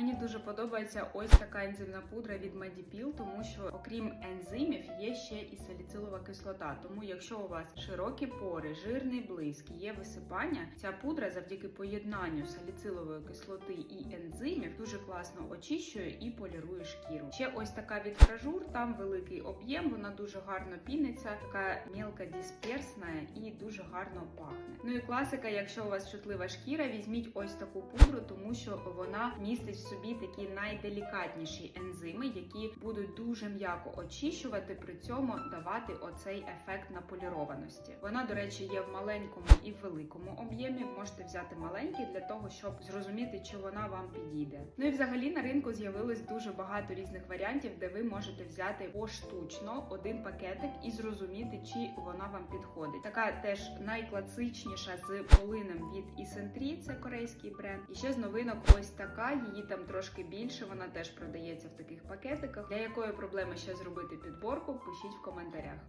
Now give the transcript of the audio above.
Мені дуже подобається ось така ензимна пудра від Medipil, тому що окрім ензимів є ще і саліцилова кислота. Тому якщо у вас широкі пори, жирний блиск, є висипання, ця пудра завдяки поєднанню саліцилової кислоти і ензимів дуже класно очищує і полірує шкіру. Ще ось така від фражур, там великий об'єм, вона дуже гарно піниться, така мілка дисперсна і дуже гарно пахне. Ну і класика, якщо у вас чутлива шкіра, візьміть ось таку пудру, тому що вона містить собі такі найделікатніші ензими, які будуть дуже м'яко очищувати, при цьому давати оцей ефект наполірованості. Вона, до речі, є в маленькому і в великому об'ємі. Можете взяти маленький для того, щоб зрозуміти, чи вона вам підійде. Ну і взагалі на ринку з'явилось дуже багато різних варіантів, де ви можете взяти поштучно один пакетик і зрозуміти, чи вона вам підходить. Така теж найкласичніша з полином від Ісентрі, це корейський бренд. І ще з новинок ось така. Її там трошки більше. Вона теж продається в таких пакетиках. Для якої проблеми ще зробити підборку? Пишіть в коментарях.